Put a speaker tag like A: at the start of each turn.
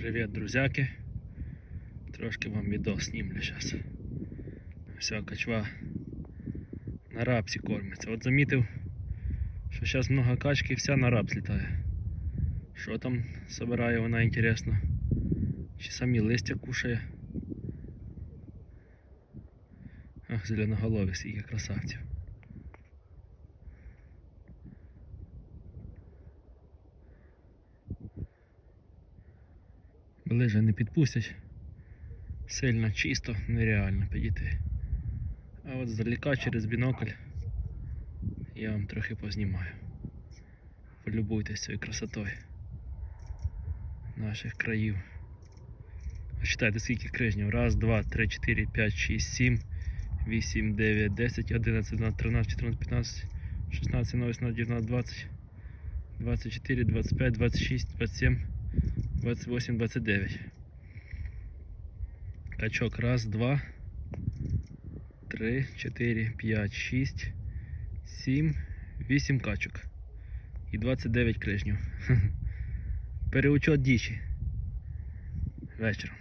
A: Привіт, друзяки. Трошки вам відео снімлю зараз. Вся качва на рапсі кормиться. От замітив, що зараз много качки, вся на рапс літає. Що там собирає вона інтересно? Чи самі листя кушає? Ах, зеленоголові, скільки красавців. Ближе не підпустять. Сильно чисто, нереально підійти. А от здалека через бінокль я вам трохи познімаю. Полюбуйтесь цією красотою наших країв. Считайте, скільки крижнів. Раз, два, три, чотири, п'ять, шість, сім, вісім, дев'ять, десять, одинадцять, тринадцять, чотирнадцять, п'ятнадцять, шістнадцять, сімнадцять, вісімнадцять, дев'ятнадцять, двадцять, двадцять чотири, двадцять п'ять, двадцять шість, двадцять сім, двадцять восемь, двадцять дев'ять. Качок. Раз, два, три, чотири, п'ять, шість, сім, вісім качок. І 29 крижнів. Переучет дічі. Вечором.